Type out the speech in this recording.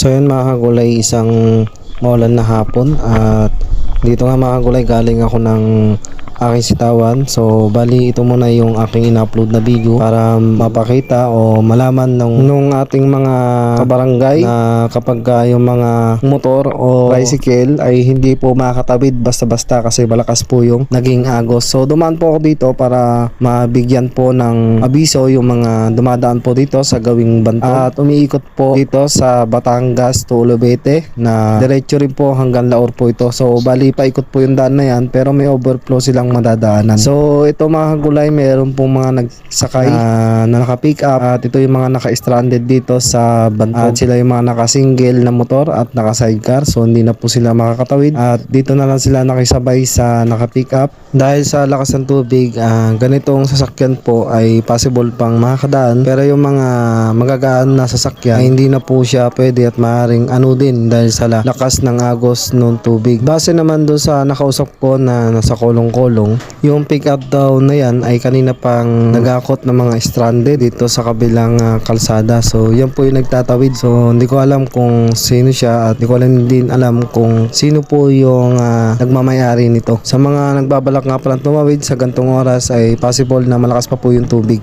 So yun mga kagulay, isang maulan na hapon. At dito nga mga kagulay galing ako ng aking sitawan. So bali ito muna yung aking in-upload na video para mapakita o malaman ng nung ating mga kabarangay na kapag ka yung mga motor o tricycle ay hindi po makakatawid basta-basta kasi malakas po yung naging agos. So dumaan po ako dito para mabigyan po ng abiso yung mga dumadaan po dito sa gawing banto at umiikot po dito sa Batangas to Lubete na diretso rin po hanggang Laor po ito. So bali paikot po yung daan na yan pero may overflow silang madadaanan. So ito mga gulay meron pong mga nagsakay na, na naka-pick up at ito yung mga naka-stranded dito sa Bantog. At sila yung mga naka-single na motor at naka-sidecar so hindi na po sila makakatawid at dito na lang sila nakisabay sa naka-pick up. Dahil sa lakas ng tubig, ah, ganitong sasakyan po ay possible pang makakadaan pero yung mga magagaan na sasakyan ay hindi na po siya pwede at maaaring ano din dahil sa la- lakas ng agos ng tubig. Base naman doon sa nakausap ko na nasa kolong-kolong, yung pick up daw na yan ay kanina pang nagakot ng mga stranded dito sa kabilang ah, kalsada. So yan po yung nagtatawid. So hindi ko alam kung sino siya at hindi ko alam din alam kung sino po yung ah, nagmamayari nito. Sa mga nagbabalak nga palang tumawid sa gantong oras ay possible na malakas pa po yung tubig.